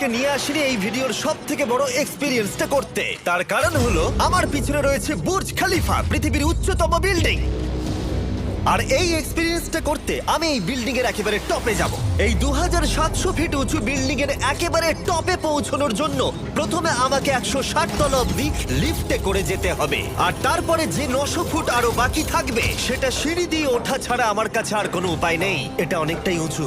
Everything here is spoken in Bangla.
কে নিয়ে আসিনি এই ভিডিওর সব থেকে বড় এক্সপিরিয়েন্সটা করতে। তার কারণ হলো, আমার পিছনে রয়েছে বুর্জ খালিফা, পৃথিবীর উচ্চতম বিল্ডিং আর এই এক্সপিরিয়েন্সটা করতে আমি এই বিল্ডিং এর একেবারে টপে যাব। এই দু হাজার সাতশো ফিট উঁচু বিল্ডিং এর একেবারে টপে পৌঁছানোর জন্য প্রথমে আমাকে একশো ষাট তলা অব্দি লিফটে করে যেতে হবে। আর তারপরে যে নশো ফুট আরও বাকি থাকবে, সেটা সিঁড়ি দিয়ে ওঠা ছাড়া আমার কাছে আর কোনো উপায় নেই। এটা অনেকটাই উঁচু।